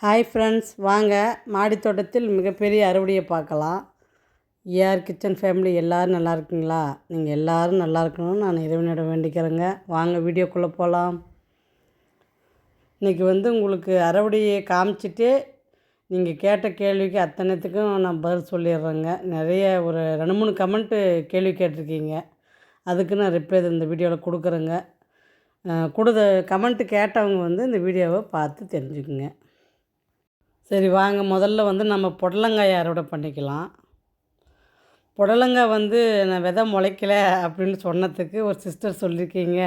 Hi friends வாங்க. மாடி தோட்டத்தில் மிகப்பெரிய அறுவடையை பார்க்கலாம். ஏஆர் கிச்சன் ஃபேமிலி எல்லோரும் நல்லா இருக்கீங்களா? நீங்கள் எல்லோரும் நல்லா இருக்கணும்னு நான் இறைவனிடம் வேண்டிக்கிறேங்க. வாங்க வீடியோக்குள்ளே போகலாம் இன்றைக்கி வந்து உங்களுக்கு அறுவடையை காமிச்சிட்டு நீங்கள் கேட்ட கேள்விக்கு அத்தனைத்துக்கும் நான் பதில் சொல்லிடுறேங்க. நிறைய ஒரு ரெண்டு மூணு கமெண்ட்டு கேள்வி கேட்டிருக்கீங்க. அதுக்கு நான் ரிப்ளை இந்த வீடியோவில் கொடுக்குறேங்க. கொடுத்த கமெண்ட்டு கேட்டவங்க வந்து இந்த வீடியோவை பார்த்து தெரிஞ்சுக்குங்க. சரி வாங்க. முதல்ல வந்து நம்ம புடலங்காய் அறுவடை பண்ணிக்கலாம். புடலங்காய் வந்து நான் விதை முளைக்கல அப்படின்னு சொன்னதுக்கு ஒரு சிஸ்டர் சொல்லியிருக்கீங்க.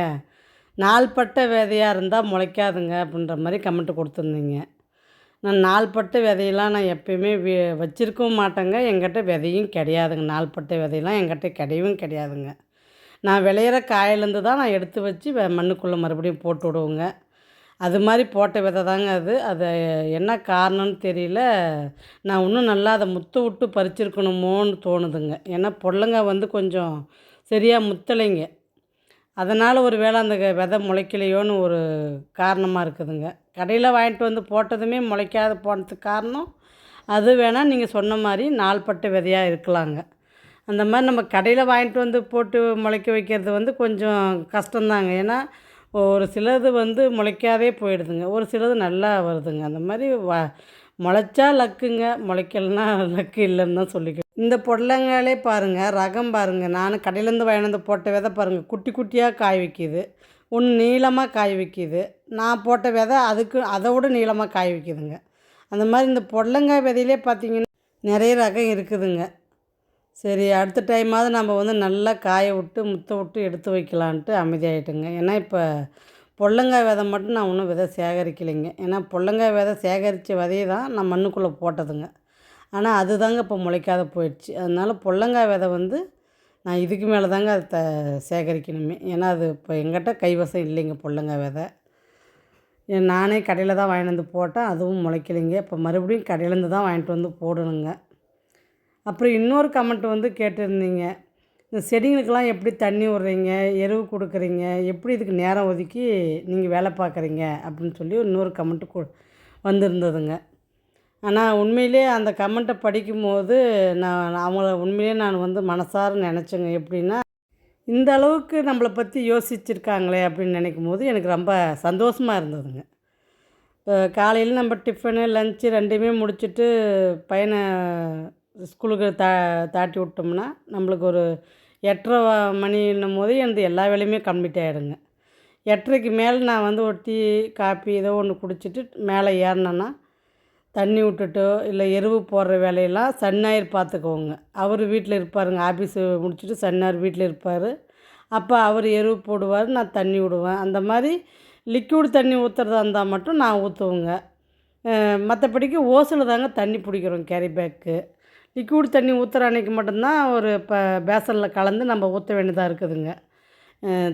நாள்பட்ட விதையாக இருந்தால் முளைக்காதுங்க அப்படின்ற மாதிரி கமெண்ட் கொடுத்துருந்தீங்க. நான் நாள்பட்ட விதையெல்லாம் நான் எப்பயுமே வி வச்சுருக்கவும் மாட்டேங்க. எங்கிட்ட விதையும் கிடையாதுங்க. நாள்பட்ட விதையெல்லாம் எங்கிட்ட கிடையவும் கிடையாதுங்க. நான் விளையிற காயிலேருந்து தான் நான் எடுத்து வச்சு மண்ணுக்குள்ளே மறுபடியும் போட்டு விடுவேங்க. அது மாதிரி போட்ட விதை தாங்க அது. அது என்ன காரணம்னு தெரியல. நான் இன்னும் நல்லா அதை முத்து விட்டு பறிச்சிருக்கணுமோன்னு தோணுதுங்க. ஏன்னா புடலங்காய் வந்து கொஞ்சம் சரியாக முத்தலைங்க. அதனால் ஒரு வேளை அந்த விதை முளைக்கலையோன்னு ஒரு காரணமாக இருக்குதுங்க. கடையில் வாங்கிட்டு வந்து போட்டதுமே முளைக்காத போனதுக்கு காரணம் அது வேணால் நீங்கள் சொன்ன மாதிரி நாள்பட்ட விதையாக இருக்கலாங்க. அந்த மாதிரி நம்ம கடையில் வாங்கிட்டு வந்து போட்டு முளைக்க வைக்கிறது வந்து கொஞ்சம் கஷ்டம்தாங்க. ஏன்னா ஒரு சிலது வந்து முளைக்காதே போயிடுதுங்க. ஒரு சிலது நல்லா வருதுங்க. அந்த மாதிரி வ முளைச்சா லக்குங்க. முளைக்கலனா லக்கு இல்லைன்னு தான் சொல்லிக்கிறேன் இந்த பொடலங்காலே பாருங்கள் ரகம் பாருங்கள் நான் கடையிலேருந்து வாங்கிட்டு போட்ட விதை பாருங்கள் குட்டி குட்டியாக காய் வைக்கிது. ஒன்று நீளமாக காய் வைக்கிது. நான் போட்ட விதை அதுக்கு அதை விட நீளமாக காய் வைக்கிதுங்க. அந்த மாதிரி இந்த புடலங்காய் விதையிலே பார்த்தீங்கன்னா நிறைய ரகம் இருக்குதுங்க. சரி அடுத்த டைமாவது நம்ம வந்து நல்லா காய விட்டு முத்த விட்டு எடுத்து வைக்கலான்ட்டு அமைதியாகிட்டுங்க ஏன்னா இப்போ பொள்ளங்காய் விதை மட்டும் நான் ஒன்றும் விதை சேகரிக்கலைங்க. ஏன்னா பொள்ளங்காய் விதை சேகரித்த விதையை தான் நான் மண்ணுக்குள்ளே போட்டதுங்க. ஆனால் அது தாங்க இப்போ முளைக்காத போயிடுச்சு. அதனால பொள்ளங்காய் விதை வந்து நான் இதுக்கு மேலே தாங்க அதை த சேகரிக்கணுமே. ஏன்னா அது இப்போ எங்கிட்ட கைவசம் இல்லைங்க பொள்ளங்காய் விதை. நானே கடையில் தான் வாங்கிட்டு வந்து போட்டேன். அதுவும் முளைக்கலைங்க. இப்போ மறுபடியும் கடையிலேருந்து தான் வாங்கிட்டு வந்து போடணுங்க. அப்புறம் இன்னொரு கமெண்ட் வந்து கேட்டிருந்தீங்க. இந்த செடிங்களுக்கெல்லாம் எப்படி தண்ணி விட்றீங்க? எருவு கொடுக்குறீங்க? எப்படி இதுக்கு நேரம் ஒதுக்கி நீங்கள் வேலை பார்க்குறீங்க? அப்படின்னு சொல்லி இன்னொரு கமெண்ட்டு கொ வந்திருந்ததுங்க. ஆனால் உண்மையிலே அந்த கமெண்ட்டை படிக்கும்போது நான் அவங்கள உண்மையிலே நான் வந்து மனசார நினச்சேங்க. எப்படின்னா இந்த அளவுக்கு நம்மளை பற்றி யோசிச்சிருக்காங்களே அப்படின்னு நினைக்கும் போது எனக்கு ரொம்ப சந்தோஷமாக இருந்ததுங்க. காலையில் நம்ம டிஃபனு லஞ்சு ரெண்டையுமே முடிச்சுட்டு பையனை ஸ்கூலுக்கு தா தாட்டி விட்டோம்னா நம்மளுக்கு ஒரு எட்டரை மணின்னும் போது எனக்கு எல்லா வேலையுமே கம்ப்ளீட் ஆகிடுங்க எட்டரைக்கு மேலே நான் வந்து ஒரு டீ காப்பி ஏதோ ஒன்று குடிச்சிட்டு மேலே ஏறினேன்னா தண்ணி விட்டுட்டோ இல்லை எருவு போடுற வேலையெல்லாம் சன்னாயர் பார்த்துக்குவோங்க. அவர் வீட்டில் இருப்பாருங்க ஆஃபீஸு முடிச்சுட்டு சன்னார் வீட்டில் இருப்பார். அப்போ அவர் எருவு போடுவார் நான் தண்ணி விடுவேன். அந்த மாதிரி லிக்யூடு தண்ணி ஊற்றுறதா இருந்தால் மட்டும் நான் ஊற்றுவேங்க மற்றபடிக்கு ஓசில் தாங்க தண்ணி பிடிக்கிறோம் கேரி பேக்கு லிக்விட் தண்ணி ஊற்றுற அன்னைக்கு மட்டும்தான் ஒரு இப்போ பேசனில் கலந்து நம்ம ஊற்ற வேண்டியதாக இருக்குதுங்க.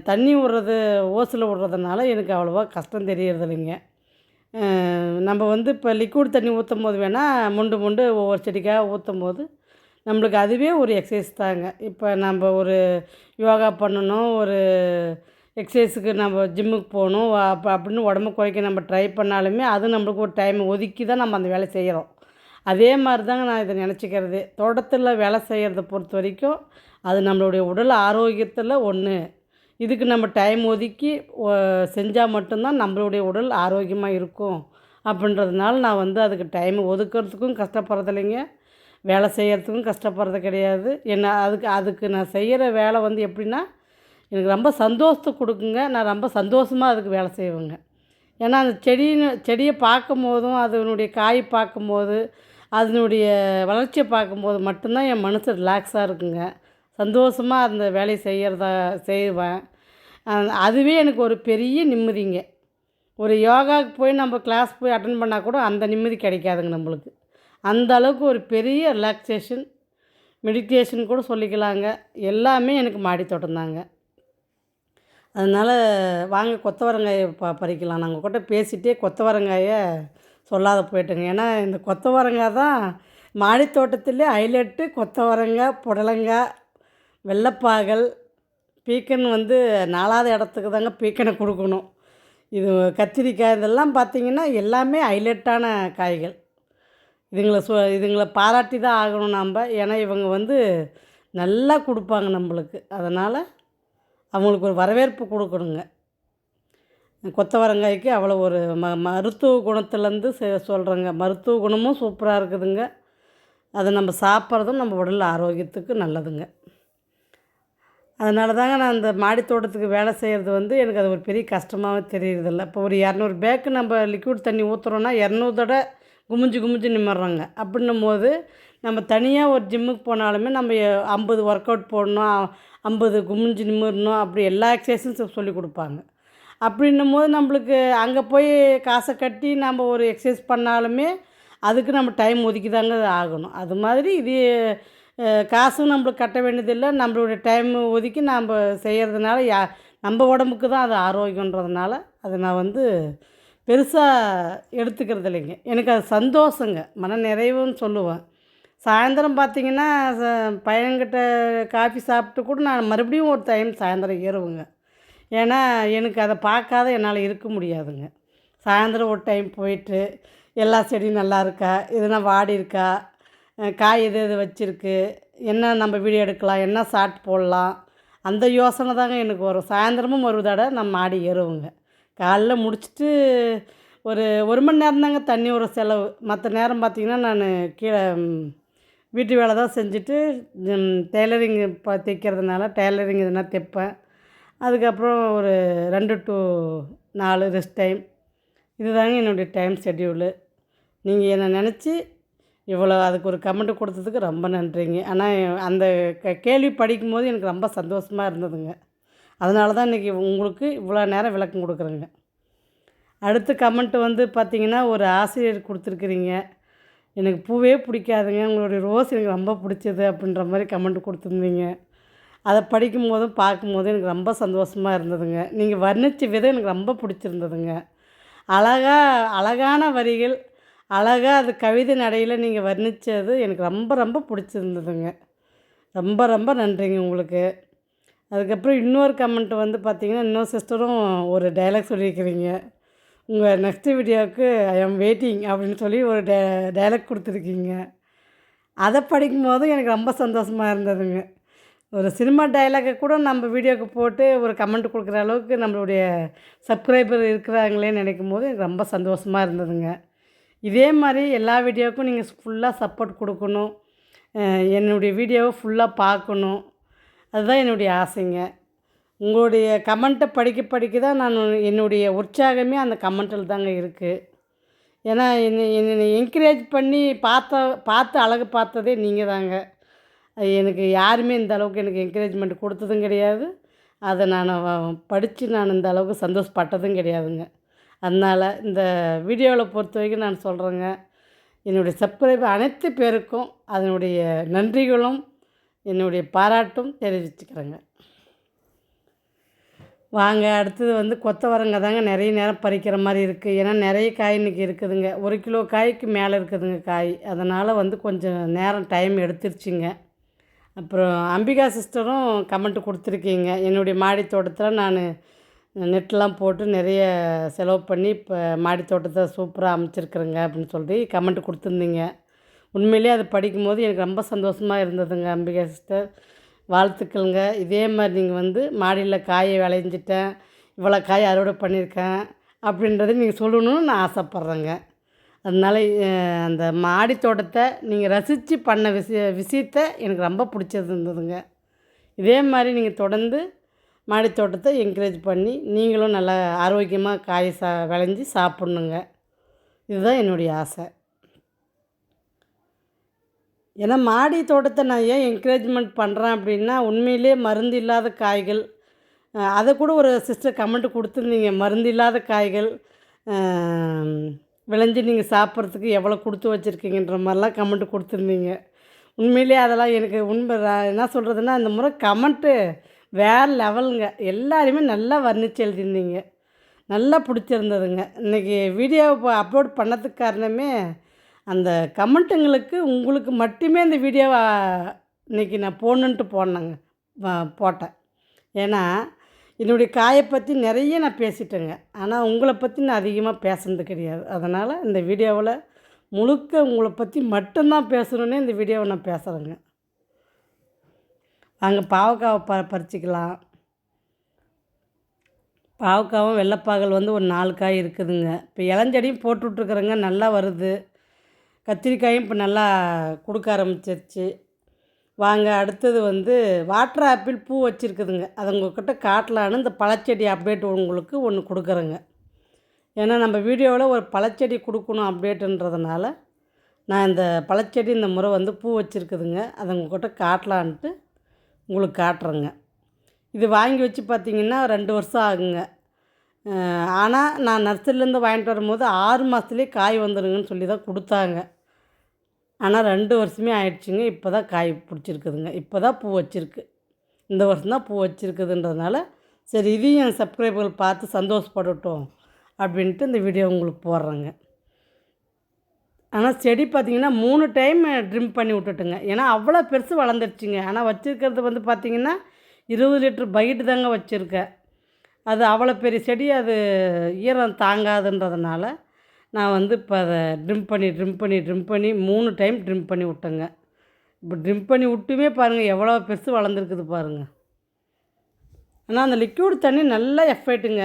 தண்ணி விட்றது ஓசில் விடுறதுனால எனக்கு அவ்வளோவா கஷ்டம் தெரியறதில்லைங்க. நம்ம வந்து இப்போ லிக்விட் தண்ணி ஊற்றும் போது வேணால் முண்டு முண்டு ஒவ்வொரு செடிக்காக ஊற்றும் போது நம்மளுக்கு அதுவே ஒரு எக்ஸசைஸ் தாங்க. இப்போ நம்ம ஒரு யோகா பண்ணணும் ஒரு எக்ஸசைஸுக்கு நம்ம ஜிம்முக்கு போகணும் அப்போ அப்படின்னு உடம்பு குறைக்க நம்ம ட்ரை பண்ணாலுமே அது நம்மளுக்கு ஒரு டைம் ஒதுக்கி தான் நம்ம அந்த வேலை செய்கிறோம் அதே மாதிரி தாங்க நான் இதை நினச்சிக்கிறது. தோட்டத்தில் வேலை செய்கிறத பொறுத்த வரைக்கும் அது நம்மளுடைய உடல் ஆரோக்கியத்தில் ஒன்று இதுக்கு நம்ம டைம் ஒதுக்கி செஞ்சால் மட்டும்தான் நம்மளுடைய உடல் ஆரோக்கியமாக இருக்கும். அப்படின்றதுனால நான் வந்து அதுக்கு டைம் ஒதுக்கிறதுக்கும் கஷ்டப்படுறதில்லைங்க வேலை செய்கிறதுக்கும் கஷ்டப்படுறது கிடையாது. என்ன அதுக்கு அதுக்கு நான் செய்கிற வேலை வந்து எப்படின்னா எனக்கு ரொம்ப சந்தோஷத்தை கொடுக்குங்க. நான் ரொம்ப சந்தோஷமாக அதுக்கு வேலை செய்வேங்க. ஏன்னா அந்த செடின்னு செடியை பார்க்கும் போதும் அதனுடைய காய் பார்க்கும்போது அதனுடைய வளர்ச்சியை பார்க்கும்போது மட்டும்தான் என் மனசு ரிலாக்ஸாக இருக்குங்க. சந்தோஷமாக அந்த வேலையை செய்கிறதா செய்வேன். அதுவே எனக்கு ஒரு பெரிய நிம்மதிங்க. ஒரு யோகாவுக்கு போய் நம்ம கிளாஸ் போய் அட்டன் பண்ணால் கூட அந்த நிம்மதி கிடைக்காதுங்க நம்மளுக்கு. அந்த அளவுக்கு ஒரு பெரிய ரிலாக்ஸேஷன் மெடிடேஷன் கூட சொல்லிக்கலாங்க. எல்லாமே எனக்கு மாடி தோட்டம்தாங்க. அதனால் வாங்க கொத்தவரங்காயை ப பறிக்கலாம். நாங்கள் கூட பேசிகிட்டே கொத்தவரங்காயை சொல்லாத போயிட்டோங்க. ஏன்னா இந்த கொத்தவரங்காய் தான் மாடி தோட்டத்திலே ஹைலைட்டு கொத்தவரங்காய் புடலங்காய் வெள்ளைப்பாகல் பீக்கன் வந்து நாலாவது இடத்துக்கு தாங்க பீக்கனை கொடுக்கணும். இது கத்திரிக்காய் இதெல்லாம் பார்த்திங்கன்னா எல்லாமே ஹைலைட்டான காய்கள். இதுங்களை சொ இதுங்களை பாராட்டி தான் ஆகணும் நாம். ஏன்னா இவங்க வந்து நல்லா கொடுப்பாங்க நம்மளுக்கு. அதனால் அவங்களுக்கு ஒரு வரவேற்பு கொடுக்கணுங்க. கொத்தவரங்காய்க்கு அவ்வளோ ஒரு ம மருத்துவ குணத்துலேருந்து செ சொல்கிறேங்க மருத்துவ குணமும் சூப்பராக இருக்குதுங்க. அதை நம்ம சாப்பிட்றதும் நம்ம உடல் ஆரோக்கியத்துக்கு நல்லதுங்க. அதனால தாங்க நான் அந்த மாடி தோட்டத்துக்கு வேலை செய்கிறது வந்து எனக்கு அது ஒரு பெரிய கஷ்டமாகவே தெரியறதில்ல. இப்போ ஒரு இரநூறு பேக்கு நம்ம லிக்விட் தண்ணி ஊற்றுறோன்னா இரநூறு தடவை குமிஞ்சு குமிஞ்சு நிமிடுறோங்க அப்படின்னும் போது நம்ம தனியாக ஒரு ஜிம்முக்கு போனாலுமே நம்ம ஐம்பது ஒர்க் அவுட் போடணும் ஐம்பது குமிஞ்சு நிமிடணும் அப்படி எல்லா எக்ஸசைஸும் சொல்லி கொடுப்பாங்க. அப்படின்னும் போது நம்மளுக்கு அங்கே போய் காசை கட்டி நம்ம ஒரு எக்ஸசைஸ் பண்ணாலுமே அதுக்கு நம்ம டைம் ஒதுக்கி தாங்க ஆகணும். அது மாதிரி இது காசும் நம்மளுக்கு கட்ட வேண்டியதில்லை. நம்மளுடைய டைம் ஒதுக்கி நாம் செய்கிறதுனால யா நம்ம உடம்புக்கு தான் அது ஆரோக்கியன்றதுனால அதை நான் வந்து பெருசாக எடுத்துக்கிறது இல்லைங்க. எனக்கு அது சந்தோஷங்க. மன நிறைவுன்னு சொல்லுவேன். சாயந்தரம் பார்த்தீங்கன்னா ச- பையன்கிட்ட காஃபி சாப்பிட்டு கூட நான் மறுபடியும் ஒரு டைம் சாயந்தரம் ஏறுவேங்க. ஏன்னா எனக்கு அதை பார்க்காத என்னால் இருக்க முடியாதுங்க. சாயந்தரம் ஒரு டைம் போயிட்டு எல்லா செடியும் நல்லா இருக்கா? எதுனா வாடி இருக்கா? காய் எது எது வச்சுருக்கு? என்ன நம்ம வீடியோ எடுக்கலாம்? என்ன ஷார்ட் போடலாம்? அந்த யோசனை தாங்க எனக்கு வரும். சாயந்தரமும் ஒரு தடவை நம்ம மாடி ஏறுவேங்க. காலைல முடிச்சுட்டு ஒரு ஒரு மணி நேரம் தாங்க தண்ணி ஒரு செலவு. மற்ற நேரம் பார்த்திங்கன்னா நான் கீழே வீட்டு வேலை தான் செஞ்சுட்டு டெய்லரிங் இப்போ தைக்கிறதுனால டெய்லரிங் எதுனா தைப்பேன். அதுக்கப்புறம் ஒரு ரெண்டு டு நாலு ரெஸ்ட் டைம் இதுதாங்க என்னுடைய டைம் ஷெட்யூலு நீங்கள் என்னை நினச்சி இவ்வளோ அதுக்கு ஒரு கமெண்ட் கொடுத்ததுக்கு ரொம்ப நன்றிங்க. ஆனால் அந்த க கேள்வி படிக்கும்போது எனக்கு ரொம்ப சந்தோஷமாக இருந்ததுங்க. அதனால தான் இன்றைக்கி உங்களுக்கு இவ்வளோ நேரம் விளக்கம் கொடுக்குறேங்க. அடுத்த கமெண்ட் வந்து பார்த்தீங்கன்னா ஒரு ஆசிரியர் கொடுத்துருக்குறீங்க. எனக்கு பூவே பிடிக்காதுங்க. உங்களுடைய ரோஸ் எனக்கு ரொம்ப பிடிச்சது அப்படின்ற மாதிரி கமெண்ட் கொடுத்துருந்தீங்க. அதை படிக்கும் போதும் பார்க்கும்போதும் எனக்கு ரொம்ப சந்தோஷமாக இருந்ததுங்க. நீங்கள் வர்ணித்த விதம் எனக்கு ரொம்ப பிடிச்சிருந்ததுங்க. அழகா அழகான வரிகள் அழகாக அது கவிதை நடையில் நீங்கள் வர்ணித்தது எனக்கு ரொம்ப ரொம்ப பிடிச்சிருந்ததுங்க. ரொம்ப ரொம்ப நன்றிங்க உங்களுக்கு. அதுக்கப்புறம் இன்னொரு கமெண்ட் வந்து பார்த்தீங்கன்னா இன்னொரு சிஸ்டரும் ஒரு டைலாக் சொல்லியிருக்கிறீங்க. உங்கள் நெக்ஸ்ட் வீடியோவுக்கு ஐ ஆம் வெயிட்டிங் அப்படின்னு சொல்லி ஒரு டே டைலாக் கொடுத்துருக்கீங்க. அதை படிக்கும்போது எனக்கு ரொம்ப சந்தோஷமாக இருந்ததுங்க. ஒரு சினிமா டைலாக்கை கூட நம்ம வீடியோக்கு போட்டு ஒரு கமெண்ட் கொடுக்குற அளவுக்கு நம்மளுடைய சப்ஸ்கிரைபர் இருக்கிறாங்களேன்னு நினைக்கும் போது எனக்கு ரொம்ப சந்தோஷமாக இருந்ததுங்க. இதே மாதிரி எல்லா வீடியோவுக்கும் நீங்கள் ஃபுல்லாக சப்போர்ட் கொடுக்கணும். என்னுடைய வீடியோவை ஃபுல்லாக பார்க்கணும். அதுதான் என்னுடைய ஆசைங்க. உங்களுடைய கமெண்ட்டை படிக்க படிக்க தான் நான் என்னுடைய உற்சாகமே அந்த கமெண்ட்டில் தாங்க இருக்குது ஏன்னா என்னை என்னை என்கரேஜ் பண்ணி பார்த்த பார்த்து அழகு பார்த்ததே நீங்கள் தாங்க எனக்கு யாருமே இந்த அளவுக்கு எனக்கு என்கரேஜ்மெண்ட் கொடுத்ததும் கிடையாது. அதை நான் படித்து நான் இந்த அளவுக்கு சந்தோஷப்பட்டதும் கிடையாதுங்க. அதனால் இந்த வீடியோவில் பொறுத்த வரைக்கும் நான் சொல்கிறேங்க என்னுடைய சப்ஸ்கிரைப் அனைத்து பேருக்கும் அதனுடைய நன்றிகளும் என்னுடைய பாராட்டும் தெரிவிச்சுக்கிறேங்க. வாங்க அடுத்தது வந்து கொத்தவரங்க தாங்க நிறைய நேரம் பறிக்கிற மாதிரி இருக்குது ஏன்னா நிறைய காய் இன்றைக்கி இருக்குதுங்க. ஒரு கிலோ காய்க்கு மேலே இருக்குதுங்க காய். அதனால் வந்து கொஞ்சம் நேரம் டைம் எடுத்துருச்சுங்க. அப்புறம் அம்பிகா சிஸ்டரும் கமெண்ட் கொடுத்துருக்கீங்க. என்னுடைய மாடி தோட்டத்தில் நான் நெட்லாம் போட்டு நிறைய செலவு பண்ணி இப்போ மாடி தோட்டத்தை சூப்பராக அமைச்சிருக்கிறேங்க அப்படின்னு சொல்லி கமெண்ட் கொடுத்துருந்தீங்க. உண்மையிலேயே அதை படிக்கும்போது எனக்கு ரொம்ப சந்தோஷமாக இருந்ததுங்க அம்பிகா சிஸ்டர். வாழ்த்துக்கள்ங்க. இதே மாதிரி நீங்கள் வந்து மாடியில் காயை விளைஞ்சிட்டேன் இவ்வளோ காய் அறுவடை பண்ணியிருக்கேன் அப்படின்றத நீங்கள் சொல்லணும்னு நான் ஆசைப்பட்றேங்க. அதனால் அந்த மாடி தோட்டத்தை நீங்கள் ரசித்து பண்ண விஷய விஷயத்த எனக்கு ரொம்ப பிடிச்சது இருந்ததுங்க. இதே மாதிரி நீங்கள் தொடர்ந்து மாடி தோட்டத்தை என்கரேஜ் பண்ணி நீங்களும் நல்லா ஆரோக்கியமாக காய் சா விளைஞ்சி சாப்பிட்ணுங்க. இதுதான் என்னுடைய ஆசை. ஏன்னா மாடி தோட்டத்தை நான் ஏன் என்கரேஜ்மெண்ட் பண்ணுறேன் அப்படின்னா உண்மையிலே மருந்து இல்லாத காய்கள் அதை கூட ஒரு சிஸ்டர் கமெண்ட் கொடுத்துருந்தீங்க. மருந்து இல்லாத காய்கள் விளைஞ்சி நீங்கள் சாப்பிட்றதுக்கு எவ்வளோ கொடுத்து வச்சுருக்கீங்கன்ற மாதிரிலாம் கமெண்ட் கொடுத்துருந்தீங்க. உண்மையிலே அதெல்லாம் எனக்கு உண்மை என்ன சொல்கிறதுன்னா இந்த முறை கமெண்ட்டு வேறு லெவலுங்க எல்லாருமே நல்லா வர்ணித்து எழுதியிருந்தீங்க. நல்லா பிடிச்சிருந்ததுங்க. இன்றைக்கி வீடியோ இப்போ அப்லோட் பண்ணதுக்கு காரணமே அந்த கமெண்ட்டுங்களுக்கு உங்களுக்கு மட்டுமே இந்த வீடியோவை இன்றைக்கி நான் போடணுன்ட்டு போனேங்க. போட்டேன். ஏன்னா என்னுடைய காயை பற்றி நிறைய நான் பேசிட்டேங்க. ஆனால் உங்களை பற்றி நான் அதிகமாக பேசுனது கிடையாது. அதனால் இந்த வீடியோவில் முழுக்க உங்களை பற்றி மட்டும்தான் பேசணுன்னே இந்த வீடியோவை நான் பேசுகிறேங்க வாங்க பாவக்காவை ப பறிச்சிக்கலாம். பாவக்காவும் வெள்ளைப்பாகல் வந்து ஒரு நாலு காய் இருக்குதுங்க. இப்போ இளஞ்செடியும் போட்டு விட்ருக்குறேங்க நல்லா வருது. கத்திரிக்காயும் இப்போ நல்லா கொடுக்க ஆரம்பிச்சிருச்சு. வாங்க அடுத்தது வந்து வாட்டர் ஆப்பிள் பூ வச்சுருக்குதுங்க. அதை உங்கள்கிட்ட காட்டலான்னு இந்த பழச்செடி அப்டேட் உங்களுக்கு ஒன்று கொடுக்குறேங்க. ஏன்னா நம்ம வீடியோவில் ஒரு பழச்செடி கொடுக்கணும் அப்டேட்டுன்றதுனால நான் இந்த பழச்செடி இந்த முறை வந்து பூ வச்சுருக்குதுங்க. அதை உங்கள்கிட்ட காட்டலான்ட்டு உங்களுக்கு காட்டுறேங்க. இது வாங்கி வச்சு பார்த்திங்கன்னா ரெண்டு வருஷம் ஆகுங்க. ஆனால் நான் நர்சரிலேருந்து வாங்கிட்டு வரும்போது ஆறு மாதத்துலேயே காய் வந்துடுங்கன்னு சொல்லி தான் கொடுத்தாங்க. ஆனால் ரெண்டு வருஷமே ஆயிடுச்சுங்க. இப்போ தான் காய் பிடிச்சிருக்குதுங்க. இப்போ தான் பூ வச்சுருக்கு. இந்த வருஷம் தான் பூ வச்சுருக்குதுன்றதுனால சரி இதையும் என் சப்ஸ்கிரைபர்கள் பார்த்து சந்தோஷப்படட்டும் அப்படின்ட்டு இந்த வீடியோ உங்களுக்கு போடுறேங்க. ஆனால் செடி பார்த்திங்கன்னா மூணு டைம் ட்ரிம் பண்ணி விட்டுட்டுங்க. ஏன்னா அவ்வளோ பெருசு வளர்ந்துருச்சுங்க. ஆனால் வச்சுருக்கிறது வந்து பார்த்திங்கன்னா இருபது லிட்டர் பைட்டு தாங்க வச்சுருக்கேன். அது அவ்வளோ பெரிய செடி அது ஈரம் தாங்காதுன்றதுனால நான் வந்து இப்போ அதை ட்ரிம் பண்ணி ட்ரிம் பண்ணி ட்ரிம் பண்ணி மூணு டைம் ட்ரிம் பண்ணி விட்டேங்க. இப்போ ட்ரிம் பண்ணி விட்டுமே பாருங்கள் எவ்வளோ பெருசு வளர்ந்துருக்குது பாருங்கள் ஆனால் அந்த லிக்யூட் தண்ணி நல்லா எஃபெக்ட்டுங்க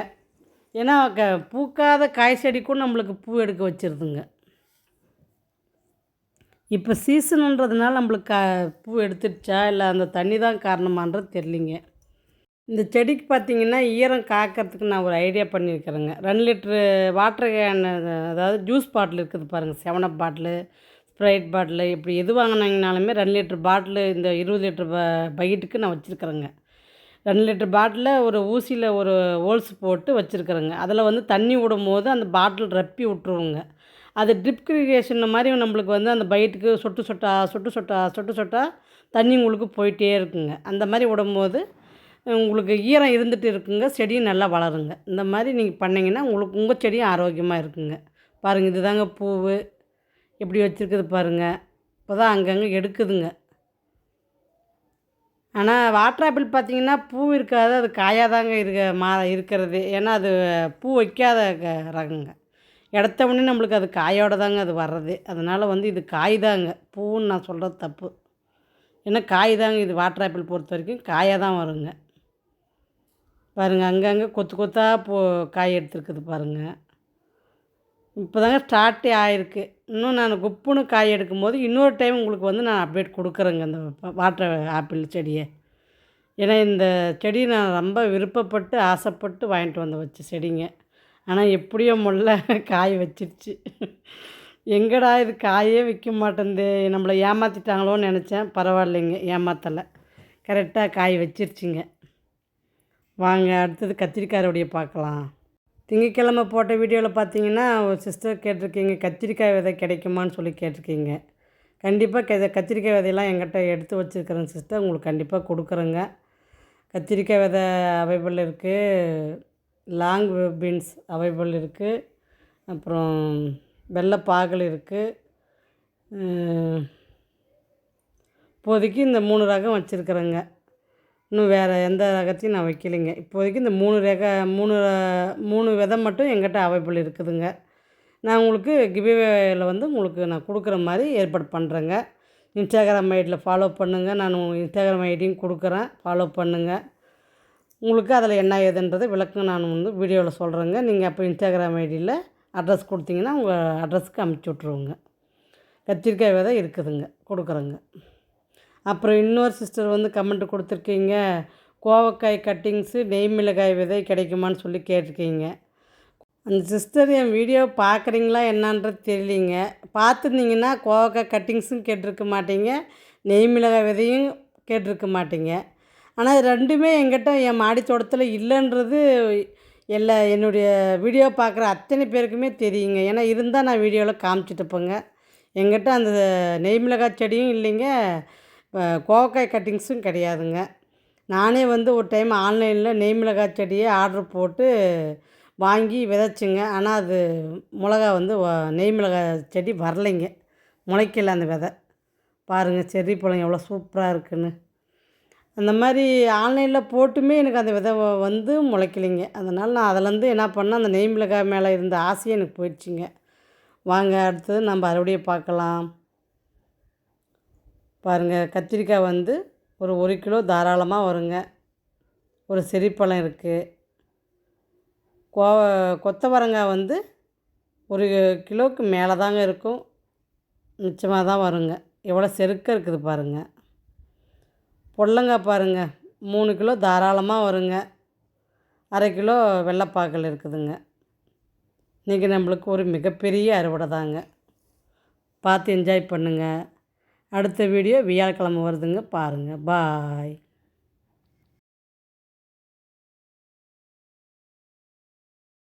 ஏன்னா க பூக்காத காய் செடிக்கும் நம்மளுக்கு பூ எடுக்க வச்சிருதுங்க. இப்போ சீசனுன்றதுனால நம்மளுக்கு க பூ எடுத்துடுச்சா இல்லை அந்த தண்ணி தான் காரணமான்றது தெரிலிங்க இந்த செடிக்கு பார்த்திங்கன்னா ஈரம் காக்கிறதுக்கு நான் ஒரு ஐடியா பண்ணியிருக்கிறேங்க. ரெண்டு லிட்ரு வாட்டர் கேன் அதாவது ஜூஸ் பாட்டில் இருக்குது பாருங்கள் செவனப் பாட்டிலு ஸ்ப்ரைட் பாட்டிலு இப்படி எது வாங்கினீங்கனாலுமே ரெண்டு லிட்ரு பாட்டிலு இந்த இருபது லிட்ரு ப பைட்டுக்கு நான் வச்சுருக்குறேங்க. ரெண்டு லிட்டர் பாட்டில் ஒரு ஊசியில் ஒரு ஹோல்ஸ் போட்டு வச்சுருக்குறேங்க. அதில் வந்து தண்ணி விடும் போது அந்த பாட்டில் ரப்பி விட்ருவோங்க அது ட்ரிப் கிரிகேஷன் மாதிரி நம்மளுக்கு வந்து அந்த பைட்டுக்கு சொட்டு சொட்டா சொட்டு சொட்டா சொட்டு சொட்டா தண்ணி உங்களுக்கு போயிட்டே இருக்குங்க. அந்த மாதிரி விடும்போது உங்களுக்கு ஈரம் இருந்துகிட்டு இருக்குங்க செடியும் நல்லா வளருங்க. இந்த மாதிரி நீங்கள் பண்ணிங்கன்னா உங்களுக்கு உங்கள் செடியும் ஆரோக்கியமாக இருக்குங்க. பாருங்கள் இது தாங்க பூவு. எப்படி வச்சுருக்குது பாருங்கள் இப்போ தான் அங்கங்கே எடுக்குதுங்க. ஆனால் வாட்டர் ஆப்பிள் பார்த்திங்கன்னா பூ இருக்காது அது காயாக தாங்க இருக்க மா இருக்கிறது. ஏன்னா அது பூ வைக்காத ரகங்க. இடத்த உடனே நம்மளுக்கு அது காயோட தாங்க அது வர்றது. அதனால் வந்து இது காய் தாங்க பூன்னு நான் சொல்கிறது தப்பு. ஏன்னா காய் தாங்க இது வாட்டர் ஆப்பிள் பொறுத்த வரைக்கும் காயாக தான் வருங்க. பாருங்கள் அங்கங்கே கொத்து கொத்தாக போ காய் எடுத்துருக்குது பாருங்கள் இப்போ தாங்க ஸ்டார்ட்டே ஆகிருக்கு இன்னும் நான் குப்புன்னு காய் எடுக்கும்போது இன்னொரு டைம் உங்களுக்கு வந்து நான் அப்டேட் கொடுக்குறேங்க இந்த வாட்டர் ஆப்பிள் செடியை. ஏன்னா இந்த செடி நான் ரொம்ப விருப்பப்பட்டு ஆசைப்பட்டு வாங்கிட்டு வந்து வச்ச செடிங்க. ஆனால் எப்படியோ முல்ல காய் வச்சிருச்சு. எங்கடா இது காயே விற்க மாட்டேங்குது நம்மளை ஏமாற்றிட்டாங்களோன்னு நினச்சேன். பரவாயில்லைங்க ஏமாத்தலை. கரெக்டாக காய் வச்சிருச்சிங்க. வாங்க அடுத்தது கத்திரிக்காயோடைய பார்க்கலாம். திங்கக்கிழமை போட்ட வீடியோவில் பார்த்தீங்கன்னா ஒரு சிஸ்டர் கேட்டிருக்கீங்க கத்திரிக்காய் விதை கிடைக்குமான்னு சொல்லி கேட்டிருக்கீங்க. கண்டிப்பாக க கத்திரிக்காய் விதையெல்லாம் எங்கிட்ட எடுத்து வச்சுருக்கிறேன் சிஸ்டர் உங்களுக்கு கண்டிப்பாக கொடுக்குறேங்க. கத்திரிக்காய் விதை அவைபிள் இருக்குது லாங் பீன்ஸ் அவைபிள் இருக்குது அப்புறம் வெள்ளைப்பாகல் இருக்குது இப்போதைக்கு இந்த மூணு ரகம் வச்சுருக்குறேங்க. இன்னும் வேறு எந்த ரகத்தையும் நான் வைக்கலைங்க. இப்போதைக்கு இந்த மூணு ரக மூணு மூணு விதை மட்டும் எங்கிட்ட அவைபிள் இருக்குதுங்க. நான் உங்களுக்கு கிபிவேயில் வந்து உங்களுக்கு நான் கொடுக்குற மாதிரி ஏற்பாடு பண்ணுறேங்க இன்ஸ்டாகிராம் ஐடியில் ஃபாலோ பண்ணுங்கள் நான் இன்ஸ்டாகிராம் ஐடியும் கொடுக்குறேன். ஃபாலோ பண்ணுங்கள் உங்களுக்கு அதில் என்ன ஏதுன்றதை விளக்கம் நான் வந்து வீடியோவில் சொல்கிறேங்க நீங்கள் அப்போ இன்ஸ்டாகிராம் ஐடியில் அட்ரஸ் கொடுத்தீங்கன்னா உங்கள் அட்ரஸ்க்கு அமுச்சு விட்ருவோங்க கத்திரிக்காய் விதை இருக்குதுங்க. கொடுக்குறேங்க. அப்புறம் இன்னொரு சிஸ்டர் வந்து கமெண்ட் கொடுத்துருக்கீங்க கோவக்காய் கட்டிங்ஸு நெய் மிளகாய் விதை கிடைக்குமான்னு சொல்லி கேட்டிருக்கீங்க. அந்த சிஸ்டர் என் வீடியோ பார்க்குறீங்களா என்னான்றது தெரியலிங்க. பார்த்துருந்தீங்கன்னா கோவக்காய் கட்டிங்ஸும் கேட்டிருக்க மாட்டீங்க நெய் மிளகாய் விதையும் கேட்டிருக்க மாட்டீங்க. ஆனால் ரெண்டுமே எங்கிட்ட என் மாடி தோட்டத்தில் இல்லைன்றது எல்லா என்னுடைய வீடியோ பார்க்குற அத்தனை பேருக்குமே தெரியுங்க. ஏன்னா இருந்தால் நான் வீடியோவில் காமிச்சிட்டு போங்க எங்கிட்ட அந்த நெய் மிளகாய் செடியும் இல்லைங்க கோவக்காய் கட்டிங்ஸும் கிடையாதுங்க. நானே வந்து ஒரு டைம் ஆன்லைனில் நெய் மிளகாய் செடியை ஆர்ட்ரு போட்டு வாங்கி விதைச்சிங்க. ஆனால் அது மிளகா வந்து நெய் மிளகாய் செடி வரலைங்க. முளைக்கல அந்த விதை. பாருங்கள் செர்ரி பழம் எவ்வளோ சூப்பராக இருக்குன்னு. அந்த மாதிரி ஆன்லைனில் போட்டுமே எனக்கு அந்த விதை வந்து முளைக்கலைங்க. அதனால் நான் அதுலேருந்து என்ன பண்ணேன் அந்த நெய் மிளகாய் மேலே இருந்த ஆசையே எனக்கு போயிடுச்சுங்க. வாங்க அடுத்தது நம்ம அறுவடையை பார்க்கலாம். பாருங்கள் கத்திரிக்காய் வந்து ஒரு ஒரு கிலோ தாராளமாக வருங்க. ஒரு செரிப்பழம் இருக்குது கோ கொத்தவரங்காய் வந்து ஒரு கிலோவுக்கு மேலே தாங்க இருக்கும். மிச்சமாக தான் வருங்க. எவ்வளோ செருக்க இருக்குது பாருங்கள் பொடலங்காய் பாருங்கள் மூணு கிலோ தாராளமாக வருங்க. அரை கிலோ வெள்ளைப்பாக்கல் இருக்குதுங்க. இன்றைக்கி நம்மளுக்கு ஒரு மிகப்பெரிய அறுவடை தாங்க பார்த்து என்ஜாய் பண்ணுங்கள் அடுத்த வீடியோ வியாழக்கிழமை வருதுங்க பாருங்கள் பாய்.